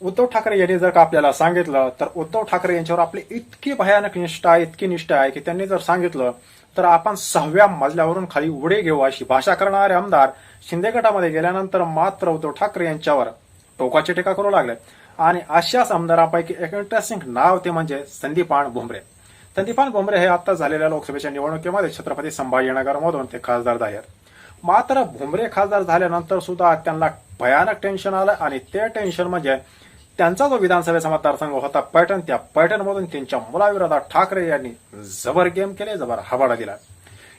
उद्धव ठाकरे यांनी जर का आपल्याला सांगितलं तर उद्धव ठाकरे यांच्यावर आपली इतकी भयानक निष्ठा आहे इतकी निष्ठा आहे की त्यांनी जर सांगितलं तर आपण सहाव्या मजल्यावरून खाली उडे घेऊ अशी भाषा करणारे आमदार शिंदे गटामध्ये गेल्यानंतर मात्र उद्धव ठाकरे यांच्यावर टोकाची टीका करू लागले. आणि अशाच आमदारापैकी एक इंटरेस्टिंग नाव ते म्हणजे संदीपान भुमरे संदीपान भुमरे हे आता झालेल्या लोकसभेच्या निवडणुकीमध्ये छत्रपती संभाजीनगरमधून ते खासदार झाले. मात्र भुमरे खासदार झाल्यानंतर सुद्धा त्यांना भयानक टेन्शन आलं आणि ते टेन्शन म्हणजे त्यांचा जो विधानसभेचा मतदारसंघ होता पैठण त्या पैठणमधून त्यांच्या मुलाविरोधात ठाकरे यांनी जबर गेम केले जबर हवाडा दिला.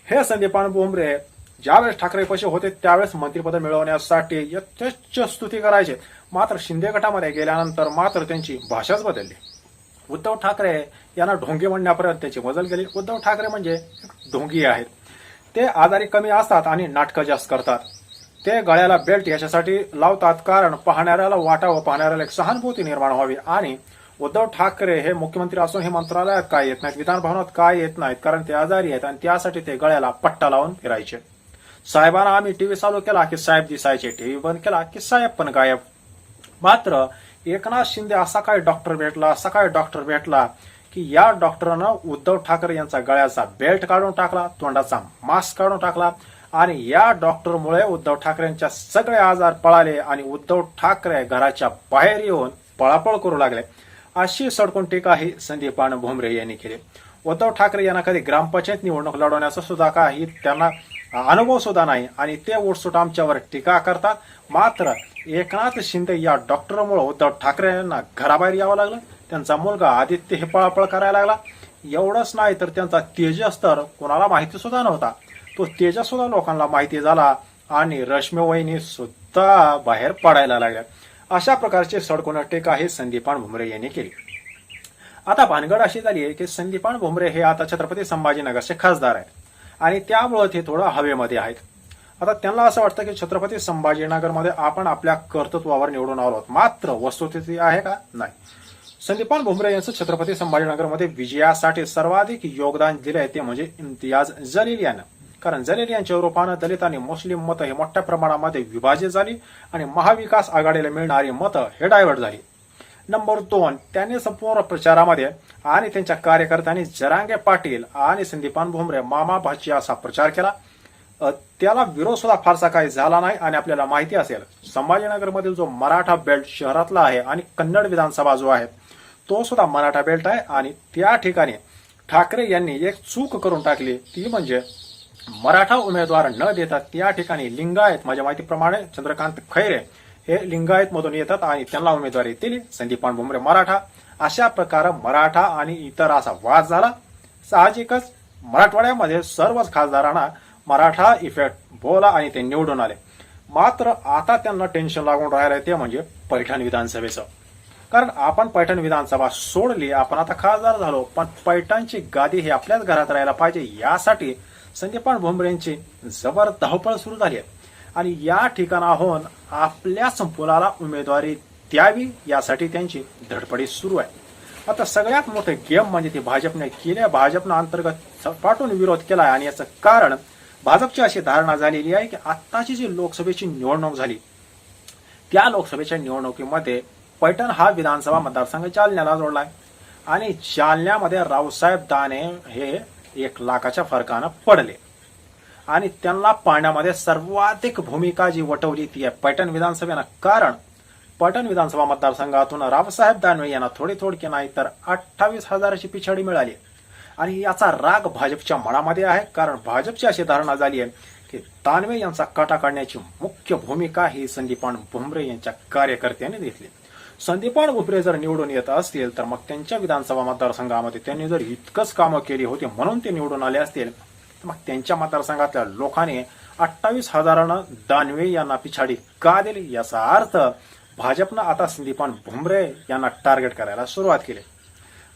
हे संदीपान बोंबरे ज्यावेळेस ठाकरे पैसे होते त्यावेळेस मंत्रिपद मिळवण्यासाठी यथेच्छ स्तुती करायचे. मात्र शिंदे गटामध्ये गेल्यानंतर मात्र त्यांची भाषाच बदलली. उद्धव ठाकरे यांना ढोंगी म्हणण्यापर्यंत त्याची मजल गेली. उद्धव ठाकरे म्हणजे ढोंगी आहेत. ते आजारी कमी असतात आणि नाटकं जास्त करतात. ते गळ्याला बेल्ट याच्यासाठी लावतात कारण पाहणाऱ्याला वाटावं पाहणाऱ्याला एक सहानुभूती निर्माण व्हावी. आणि उद्धव ठाकरे हे मुख्यमंत्री असून हे मंत्रालयात काय येत नाहीत विधानभवनात काय येत नाहीत कारण ते आजारी आहेत आणि त्यासाठी ते गळ्याला पट्टा लावून फिरायचे. साहेबांना आम्ही टीव्ही चालू केला की साहेब दिसायचे टीव्ही बंद केला की साहेब पण गायब. मात्र एकनाथ शिंदे असा काय डॉक्टर भेटला असा काय डॉक्टर भेटला की या डॉक्टरनं उद्धव ठाकरे यांचा गळ्याचा बेल्ट काढून टाकला तोंडाचा मास्क काढून टाकला. आणि या डॉक्टरमुळे उद्धव ठाकरेंच्या सगळे आजार पळाले आणि उद्धव ठाकरे घराच्या बाहेर येऊन पळापळ करू लागले. अशी सडकून टीका ही संदीपान भुमरे यांनी केली. उद्धव ठाकरे यांना कधी ग्रामपंचायत निवडणूक लढवण्याचा सुद्धा काही त्यांना अनुभव सुद्धा नाही आणि ते उठसूट आमच्यावर टीका करतात मात्र एकनाथ शिंदे या डॉक्टरमुळे उद्धव ठाकरे यांना घराबाहेर यावं लागलं. त्यांचा मुलगा आदित्य हे पळापळ करायला लागला. एवढंच नाही तर त्यांचा तेजस तर कोणाला माहिती सुद्धा नव्हता. तो त्याच्यासुद्धा लोकांना माहिती झाला आणि रश्मीवहिनी सुद्धा बाहेर पडायला लागल्या. अशा प्रकारचे सडकोन टीका हे संदीपान भुमरे यांनी केली. आता भानगड अशी झाली आहे की संदीपान भुमरे हे आता छत्रपती संभाजीनगरचे खासदार आहेत आणि त्यामुळं ते थोडं हवेमध्ये आहेत. आता त्यांना असं वाटतं की छत्रपती संभाजीनगरमध्ये आपण आपल्या कर्तृत्वावर निवडून आलो आहोत मात्र वस्तुस्थिती आहे का? नाही. संदीपान भुमरे यांचं छत्रपती संभाजीनगरमध्ये विजयासाठी सर्वाधिक योगदान दिलंय ते म्हणजे इम्तियाज जलील यानं. कारण जलील यांच्या रूपानं दलित आणि मुस्लिम मतं हे मोठ्या प्रमाणामध्ये विभाजित झाली आणि महाविकास आघाडीला मिळणारी मतं हे डायव्हर्ट झाली. नंबर दोन त्यांनी संपूर्ण प्रचारामध्ये आणि त्यांच्या कार्यकर्त्यांनी जरांगे पाटील आणि संदीपान भुमरे मामा भाची असा प्रचार केला. त्याला विरोध सुद्धा फारसा काही झाला नाही आणि आपल्याला माहिती असेल संभाजीनगरमधील जो मराठा बेल्ट शहरातला आहे आणि कन्नड विधानसभा जो आहे तो सुद्धा मराठा बेल्ट आहे आणि त्या ठिकाणी ठाकरे यांनी एक चूक करून टाकली ती म्हणजे मराठा उमेदवार न देता त्या ठिकाणी लिंगायत माझ्या माहितीप्रमाणे चंद्रकांत खैरे हे लिंगायत मधून येतात आणि त्यांना उमेदवारी दिली संदीपान भुमरे मराठा. अशा प्रकारे मराठा आणि इतर असा वाद झाला. साहजिकच मराठवाड्यामध्ये सर्वच खासदारांना मराठा इफेक्ट बोला आणि ते निवडून आले. मात्र आता त्यांना टेन्शन लागून राहिलं ते म्हणजे पैठण विधानसभेचं. कारण आपण पैठण विधानसभा सोडली आपण आता खासदार झालो पण पैठणची गादी ही आपल्याच घरात राहायला पाहिजे यासाठी संदीपान भुमरेंची जबर धावपळ सुरू झाली आहे. आणि या ठिकाणाहून आपल्या संपुलाला उमेदवारी द्यावी यासाठी त्यांची धडपडी सुरू आहे. आता सगळ्यात मोठे गेम म्हणजे ते भाजपने केले भाजपनं अंतर्गत सपाटून विरोध केलाय आणि याचं कारण भाजपची अशी धारणा झालेली आहे की आत्ताची जी लोकसभेची निवडणूक झाली त्या लोकसभेच्या निवडणुकीमध्ये पैठण हा विधानसभा मतदारसंघ जालन्याला आहे आणि जालन्यामध्ये रावसाहेब दाने हे एक लाखाच्या फरकानं पडले. आणि त्यांना पाण्यामध्ये सर्वाधिक भूमिका जी वटवली ती आहे पैठण विधानसभेनं. कारण पैठण विधानसभा मतदारसंघातून रावसाहेब दानवे यांना थोडी थोडकी नाही तर अठ्ठावीस हजाराची पिछाडी मिळाली. आणि याचा राग भाजपच्या मनामध्ये आहे. कारण भाजपची अशी धारणा झाली आहे की दानवे यांचा काटा काढण्याची मुख्य भूमिका ही संदीपान भुमरे यांच्या कार्यकर्त्यांनी घेतली. संदीपान भुपरे जर निवडून येत असतील तर मग त्यांच्या विधानसभा मतदारसंघामध्ये त्यांनी जर इतकंच कामं केली होती म्हणून ते निवडून आले असतील तर मग त्यांच्या मतदारसंघातल्या लोकांनी अठ्ठावीस हजारानं दानवे यांना पिछाडी का दिली? याचा अर्थ भाजपनं आता संदीपान भुमरे यांना टार्गेट करायला सुरुवात केली.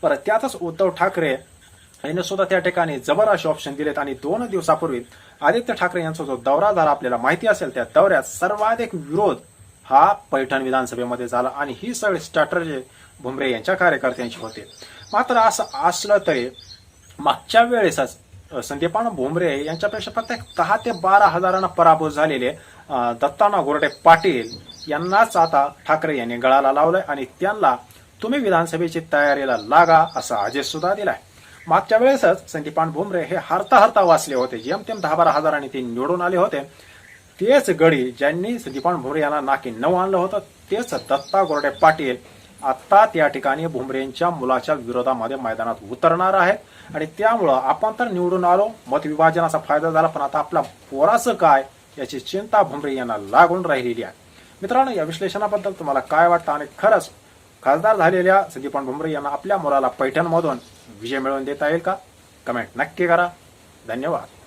बरं त्यातच उद्धव ठाकरे यांनी सुद्धा त्या ठिकाणी जबर असे ऑप्शन दिलेत आणि दोन दिवसापूर्वी आदित्य ठाकरे यांचा जो दौरा झाला आपल्याला माहिती असेल त्या दौऱ्यात सर्वाधिक विरोध हा पैठण विधानसभेमध्ये झाला आणि ही सगळी स्ट्रॅटर्जी भुमरे यांच्या कार्यकर्त्यांची होते. मात्र असं असलं तरी मागच्या वेळेसच संदीपान भुमरे यांच्यापेक्षा प्रत्येक दहा ते बारा हजारांना पराभूत झालेले दत्ताना गोरडे पाटील यांनाच आता ठाकरे यांनी गळाला लावलंय आणि त्यांना तुम्ही विधानसभेची तयारीला लागा असा आदेश सुद्धा दिलाय. मागच्या वेळेसच संदीपान भुमरे हे हरता हरता वाचले होते. जेमतेम दहा बारा हजारांनी ते निवडून आले होते. तेच गडी ज्यांनी संदीपान भुमरे यांना नाकी नऊ आणलं होतं तेच दत्ता गोरडे पाटील आता त्या ठिकाणी भुमरेंच्या मुलाच्या विरोधामध्ये मैदानात उतरणार आहेत. आणि त्यामुळं आपण तर निवडून आलो मतविभाजनाचा फायदा झाला पण आता आपला पोराचं काय याची चिंता भुमरे यांना लागून राहिलेली आहे. मित्रांनो या विश्लेषणाबद्दल तुम्हाला काय वाटतं? आणि खरंच खासदार झालेल्या संदीपान भुमरे यांना आपल्या मुलाला पैठणमधून विजय मिळवून देता येईल का? कमेंट नक्की करा. धन्यवाद.